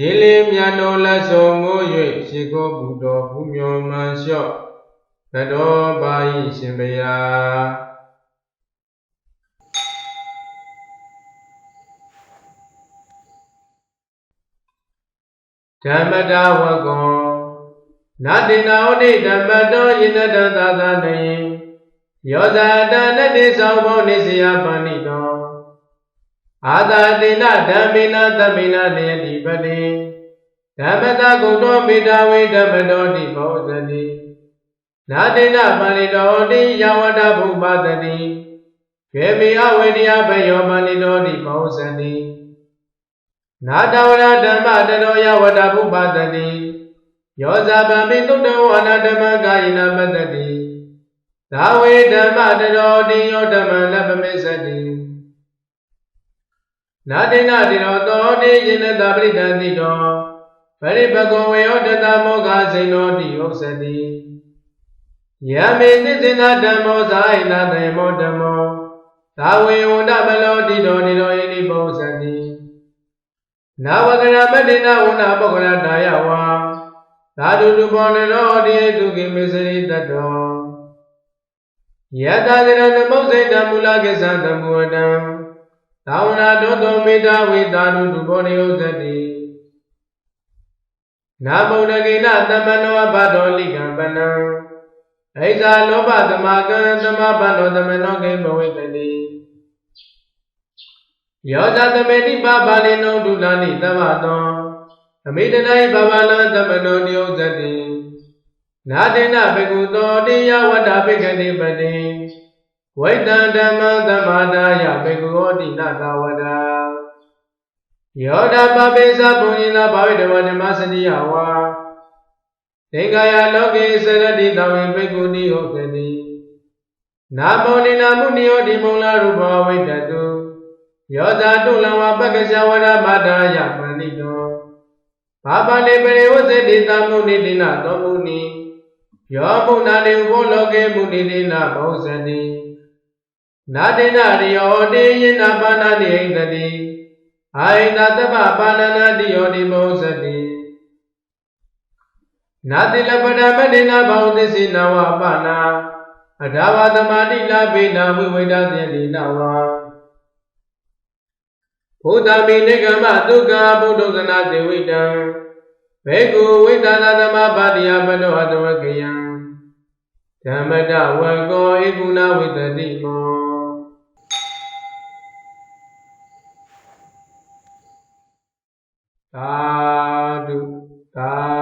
ရေလေမြတ်တော်လက်ဆောင်မိုး၍ရှိခိုးပူတော်ဘုမျောမှန်လျှော့သတော်ပါ၏ရှင်ဘုရားဓမ္မတာဝကောနာတိနာဩတိဓမ္မတောယိနတသာသနေယောဇာတနတိသောဘောနိစယပဏိတော အာသာတိနဓမ္မိနသမိနနေတိပတိဓမ္မတာကုံတော်မေတ္တာဝေဓမ္မတောတိဘောဇတိနာတိနပါဠိတော်တိယဝတဘုပ္ပတတိခေမိအဝေဒယဘယောပါဠိတော်တိဘောဇတိနာတဝရဓမ္မတရောယဝတဘုပ္ပတတိယောဇာပမိတုတ္တဝနာဓမ္မကာယနာပတ္တိသာဝေဓမ္မတရောတိယောဓမ္မနပမေသတိ နာတိနာတိရောတောတိယိနတပရိဒတိတောပရိပကောဝေယောတတမောဃစိနောတိဥစ္စတိယမေသစ္စေနဓမ္မောဇာယနာတေမောဓမ္မောသာဝေဝန္တမလောတိတောတိတောယိနိပောသတိနာဝကရမတိနာဝနာပုဂ္ဂလတာယဝါသာဓုတုဘောနရောတိတုကိမေစရိတတောယတသရနမုစိတမူလကိသတမုဝတံ သာဝနာတောတောမေတ္တာဝိသာဓုတုဘောနိယုသတိနာဗုဒ္ဓကိနသမနောဘတောလိကံပနံဣဇာလောဘသမကံသမဘနောသမနောကိဘဝိတတိယောဇသမေတိပါပါလိနောဒုလာနိတမတောအမိတနာယဘာဝနာသမနောနိယုဇတိနာတေနဘေကုသောတိယဝတ္တဘေကတိပတိ ဝိတံဓမ္မသမာဒာယဘေကုဟောတိနတဝဒာယောဓပပိသပုညိနာဘာဝိတဝဓမ္မစတိယဝါသင်္ကာယလောကေစရတိတဝေဘေကုနိဟုတ်တိနာမောနိနာမုနိယောဒီမုံလာရူပဝိတတုယောဇာတုလံဝပက္ကဇဝရမတာယပဏိတောဘာပလေပရိဝဇ္ဇတိတမုနိတိနာသောမုနိယောမုနာလေဥဘောလောကေမုနိတိနာဘောဇတိ နာတိနာရိယောတိယနာပါဏာတိဟိတတိအာဟိတသဗ္ဗပါဏနာတိယောတိဘောဇတိနာတိလပဒမတိနာဘောသစ္စေနဝပါဏာအဒါဝသမာတိလဘေနာဝိဝိဒသေတိနဝါဘုဒ္ဓမိနေကမဒုက္ခဘုဒ္ဓဇနာတေဝိတံဘေကုဝိသနာသမပါတိယမနောအတဝကယံဓမ္မတဝကောဧကုဏဝိတတိမော သာဓုသာ